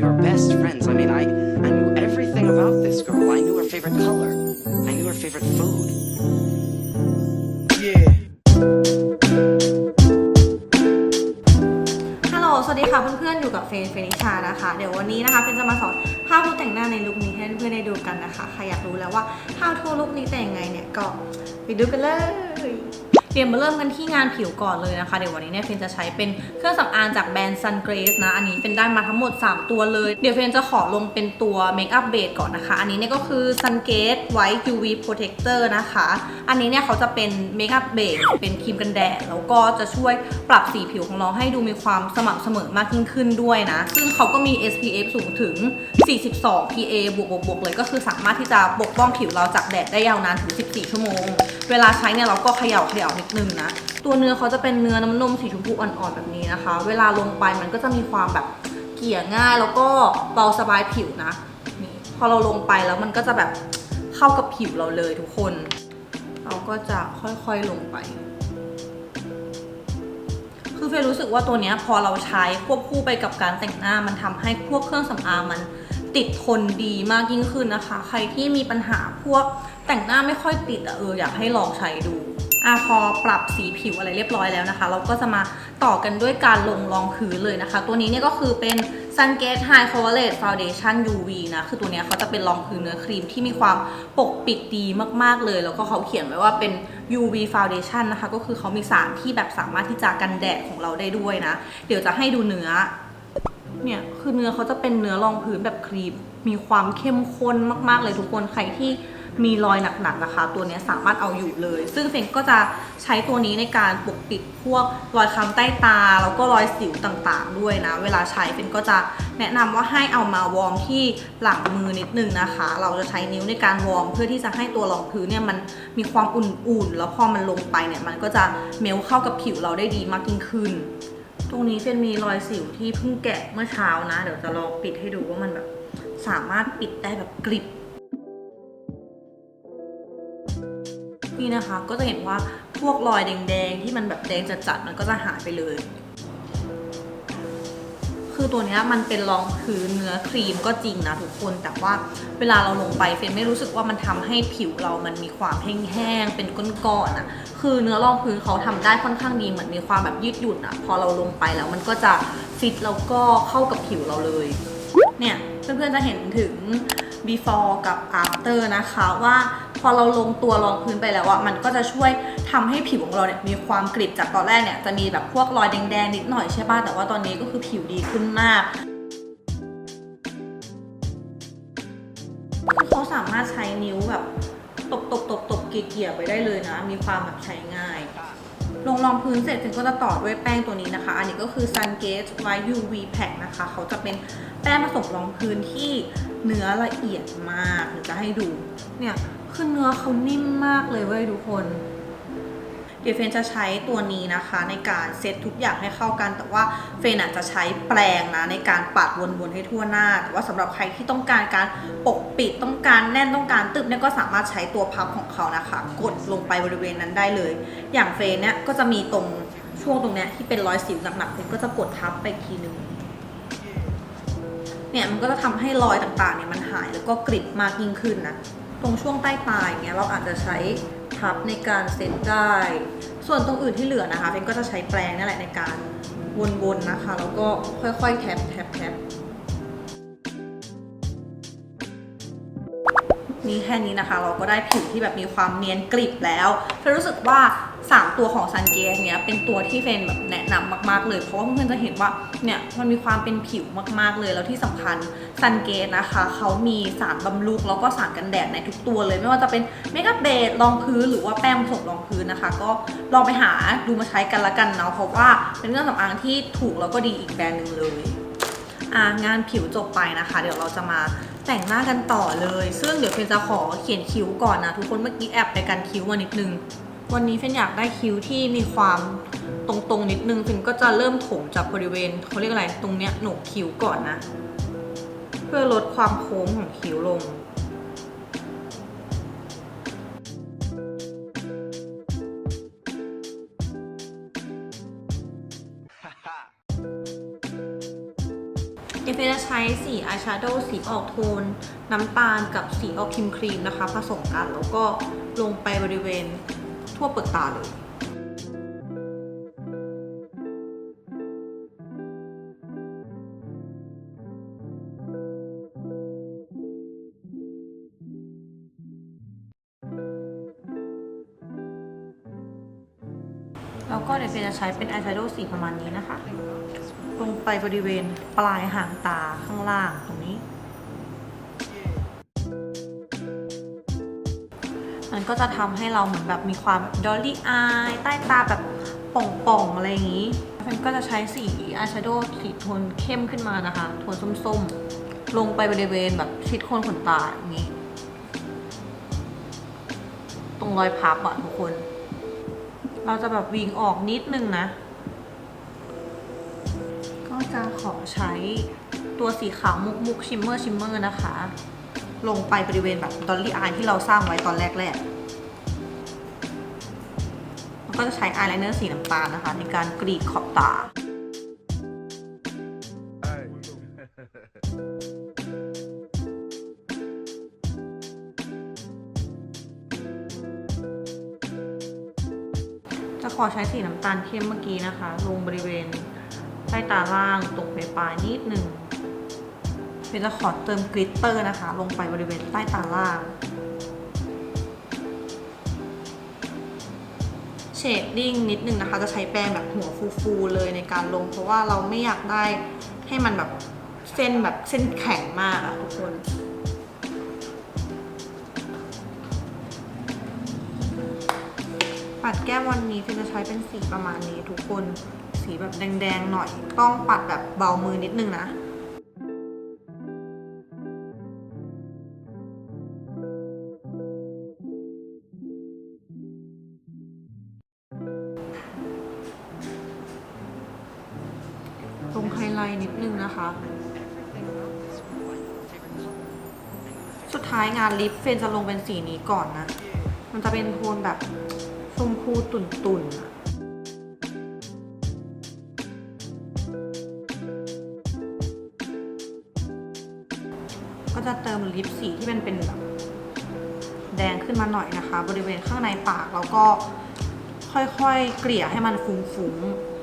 We were best friends. I mean, I, I knew everything about this girl. I knew her favorite color. I knew her favorite food. Yeah. ฮัลโหล สวัสดีค่ะเพื่อนๆ อยู่กับเฟนเฟนิชานะคะ เดี๋ยววันนี้นะคะเฟนจะมาสอน how to แต่งหน้าในลุคนี้ให้เพื่อนๆได้ดูกันนะคะ ใครอยากรู้แล้วว่า how to ลุคนี้แต่งยังไงเนี่ยก็ไปดูกันเลย เดี๋ยวมาเริ่มกันที่งานผิวก่อนเลยนะคะ เดี๋ยววันนี้เนี่ยเฟนจะใช้เป็นเครื่องสำอางจากแบรนด์ Sun Grace นะ อันนี้เฟนได้มาทั้งหมด 3 ตัวเลย เดี๋ยวเฟนจะขอลงเป็นตัวเมคอัพเบสก่อนนะคะ อันนี้เนี่ยก็คือ Sun Grace White UV Protector นะคะ อันนี้เนี่ยเขาจะเป็นเมคอัพเบสเป็นครีมกันแดด แล้วก็จะช่วยปรับสีผิวของเราให้ดูมีความสม่ำเสมอมากยิ่งขึ้นด้วยนะ ซึ่งเขาก็มี SPF สูงถึง 42 PA บวกบวกๆๆเลย ก็คือสามารถที่จะปกป้องผิวเราจากแดดได้ยาวนานถึง 14 ชั่วโมง เวลาใช้เนี่ยเราก็เขย่าเขย่านิดนึงนะ ตัวเนื้อเขาจะเป็นเนื้อน้ำนมสีชมพูอ่อนๆแบบนี้นะคะ เวลาลงไปมันก็จะมีความแบบเกลี่ยง่ายแล้วก็เบาสบายผิวนะนี่พอเราลงไปแล้วมันก็จะแบบเข้ากับผิวเราเลยทุกคน เราก็จะค่อยๆลงไป คือเฟยรู้สึกว่าตัวเนี้ยพอเราใช้ควบคู่ไปกับการแต่งหน้ามันทำให้พวกเครื่องสำอางมัน ติดทนดีมากยิ่งขึ้นนะคะ ใครที่มีปัญหาพวกแต่งหน้าไม่ค่อยติดอะเอออยากให้ลองใช้ดูอะพอปรับสีผิวอะไรเรียบร้อยแล้วนะคะ เราก็จะมาต่อกันด้วยการลงรองพื้นเลยนะคะ ตัวนี้เนี่ยก็คือเป็น Sun g a t e High Coverage Foundation UV นะ คือตัวนี้เขาจะเป็นรองพื้นเนื้อครีมที่มีความปกปิดดีมากๆเลย แล้วก็เขาเขียนไว้ว่าเป็น UV Foundation นะคะ ก็คือเขามีสารที่แบบสามารถที่จะกันแดดของเราได้ด้วยนะ เดี๋ยวจะให้ดูเนื้อ เนี่ยคือเนื้อเขาจะเป็นเนื้อรองพื้นแบบครีม มีความเข้มข้นมากๆเลยทุกคนใครที่มีรอยหนักๆนะคะ ตัวนี้สามารถเอาอยู่เลย ซึ่งเฟนก็จะใช้ตัวนี้ในการปกปิดพวกรอยคล้ำใต้ตา แล้วก็รอยสิวต่างๆ ด้วยนะ เวลาใช้เฟนก็จะแนะนำว่าให้เอามาวอร์มที่หลังมือนิดนึงนะคะ เราจะใช้นิ้วในการวอร์มเพื่อที่จะให้ตัวรองพื้นเนี่ยมันมีความอุ่นๆ แล้วพอมันลงไปเนี่ยมันก็จะเมลเข้ากับผิวเราได้ดีมากยิ่งขึ้น ตรงนี้เฟนมีรอยสิวที่เพิ่งแกะเมื่อเช้านะ เดี๋ยวจะลองปิดให้ดูว่ามันแบบสามารถปิดได้แบบกริบนี่นะคะก็จะเห็นว่าพวกรอยแดงๆที่มันแบบแดงจัดๆมันก็จะหายไปเลย คือตัวเนี้ยมันเป็นรองพื้นเนื้อครีมก็จริงนะทุกคนแต่ว่าเวลาเราลงไปเฟนไม่รู้สึกว่ามันทำให้ผิวเรามันมีความแห้งๆเป็นก้อนๆอะคือเนื้อรองพื้นเขาทำได้ค่อนข้างดีเหมือนมีความแบบยืดหยุ่นอะพอเราลงไปแล้วมันก็จะฟิตแล้วก็เข้ากับผิวเราเลย เนี่ยเพื่อนๆจะเห็นถึง before กับ after นะคะว่าพอเราลงตัวรองพื้นไปแล้วอะมันก็จะช่วยทำให้ผิวของเราเนี่ยมีความกริบจากตอนแรกเนี่ยจะมีแบบพวกรอยแดงๆนิดหน่อยใช่ป่ะแต่ว่าตอนนี้ก็คือผิวดีขึ้นมากเขาสามารถใช้นิ้วแบบตบตบตบตบเกี่ยๆไปได้เลยนะ มีความแบบใช้ง่าย ลงรองพื้นเสร็จถึงก็จะต่อด้วยแป้งตัวนี้นะคะ อันนี้ก็คือ Sun Gate White UV Pack นะคะ เขาจะเป็นแป้งผสมรองพื้นที่เนื้อละเอียดมากเดี๋ยวจะให้ดู เนี่ยคือเนื้อเขานิ่มมากเลยเว้ยทุกคน เดี๋ยวเฟนจะใช้ตัวนี้นะคะในการเซตทุกอย่างให้เข้ากัน แต่ว่าเฟนอาจจะใช้แปรงนะในการปัดวนๆให้ทั่วหน้า แต่ว่าสำหรับใครที่ต้องการการปกปิดต้องการแน่นต้องการตึบเนี่ยก็สามารถใช้ตัวพับของเขานะคะ กดลงไปบริเวณนั้นได้เลย อย่างเฟนเนี่ยก็จะมีตรงช่วงตรงเนี้ยที่เป็นรอยสิวหนักๆเฟนก็จะกดทับไปอีกทีนึงเนี่ยมันก็จะทำให้รอยต่างๆเนี่ยมันหายแล้วก็กริบมากยิ่งขึ้นนะตรงช่วงใต้ตาอย่างเงี้ยเราอาจจะใช้ พับในการเซ็ตได้ ส่วนตรงอื่นที่เหลือนะคะเฟนก็จะใช้แปรงนั่นแหละในการวนๆนะคะ แล้วก็ค่อยๆแทบแทบแทบ นี่แค่นี้นะคะ เราก็ได้ผิวที่แบบมีความเนียนกริบแล้วเฟนรู้สึกว่า 3 ตัวของซันเกสเนี้ยเป็นตัวที่เฟนแบบแนะนำมากๆ เลยเพราะว่าเพื่อนๆจะเห็นว่าเนี่ยมันมีความเป็นผิวมากๆเลยแล้วที่สำคัญซันเกสนะคะเขามีสารบำรุงแล้วก็สารกันแดดในทุกตัวเลย ไม่ว่าจะเป็นเมคอัพเบสรองพื้นหรือว่าแป้งผสมรองพื้นนะคะ ก็ลองไปหาดูมาใช้กันละกันเนาะเพราะว่าเป็นเครื่องสำอางที่ถูกแล้วก็ดีอีกแบรนด์หนึ่งเลยอ่างานผิวจบไปนะคะ เดี๋ยวเราจะมา แต่งหน้ากันต่อเลย ซึ่งเดี๋ยวเฟนจะขอเขียนคิ้วก่อนนะ ทุกคนเมื่อกี้แอบไปกันคิ้วมานิดนึง วันนี้เฟนอยากได้คิ้วที่มีความตรงๆนิดนึงเฟนก็จะเริ่มถมจากบริเวณเขาเรียกอะไร ตรงเนี้ยหนกคิ้วก่อนนะ เพื่อลดความโค้งของคิ้วลง เเฟจะใช้สีอายแชโดว์สีออกโทน น้ำตาลกับสีออกครีมครีมนะคะ ผสมกันแล้วก็ลงไปบริเวณทั่วเปลือกตาเลย แล้วก็เดี๋ยวเฟย์จะใช้เป็นอายแชโดว์สีประมาณนี้นะคะ ลงไปบริเวณปลายหางตาข้างล่างตรงนี้ มันก็จะทำให้เราเหมือนแบบมีความดอลลี่อายใต้ตาแบบป่องๆอะไรอย่างนี้มันก็จะใช้สีอายแชโดว์สีโทนเข้มขึ้นมานะคะโทนส้มๆ ลงไปบริเวณแบบชิดโคนขนตาอย่างนี้ ตรงรอยพับอะทุกคน เราจะแบบวิงออกนิดนึงนะ ก็จะขอใช้ตัวสีขาวมุกมุกชิมเมอร์ชิมเมอร์นะคะ ลงไปบริเวณแบบดอลลี่อายที่เราสร้างไว้ตอนแรกแรกแล้วก็จะใช้อายไลเนอร์สีน้ำตาลนะคะ ในการกรีดขอบตา จะขอใช้สีน้ำตาลเข้มเมื่อกี้นะคะ ลงบริเวณใต้ตาล่างตกไปปลายนิดหนึ่งเป็นจะขอเติมกลิตเตอร์นะคะ ลงไปบริเวณใต้ตาล่าง เชดดิ้งนิดนึงนะคะ จะใช้แปรงแบบหัวฟูๆเลยในการลง เพราะว่าเราไม่อยากได้ให้มันแบบเส้นแบบเส้นแข็งมากอะทุกคน ปัดแก้มวันนี้ฟินจะใช้เป็นสีประมาณนี้ทุกคน สีแบบแดงๆหน่อย ต้องปัดแบบเบามือนิดนึงนะตรงไฮไลท์นิดนึงนะคะ สุดท้ายงานลิปเฟนจะลงเป็นสีนี้ก่อนนะ มันจะเป็นโทนแบบ ชมพูตุ่นๆก็จะเติมลิปสีที่มันเป็นแบบแดงขึ้นมาหน่อยนะคะ บริเวณข้างในปากแล้วก็ค่อยๆ เกลี่ยให้มันฟุ้งๆ